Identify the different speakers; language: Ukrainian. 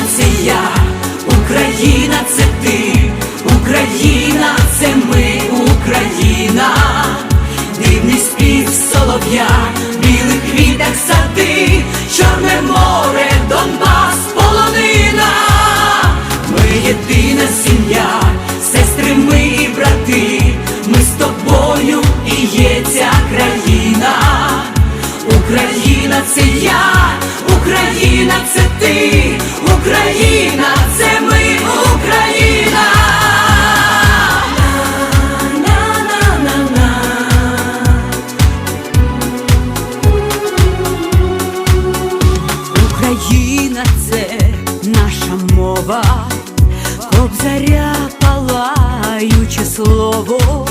Speaker 1: нація, Україна це ти, Україна це ми, Україна, дивний спів солов'я, білий квіток сади, чорне море, Донбас, полонина, ми єдина сім'я, сестри, ми і брати, ми з тобою і є ця країна, Україна це я. Україна це ти, Україна це ми, Україна. Україна це наша мова, кобзаря палаюче слово,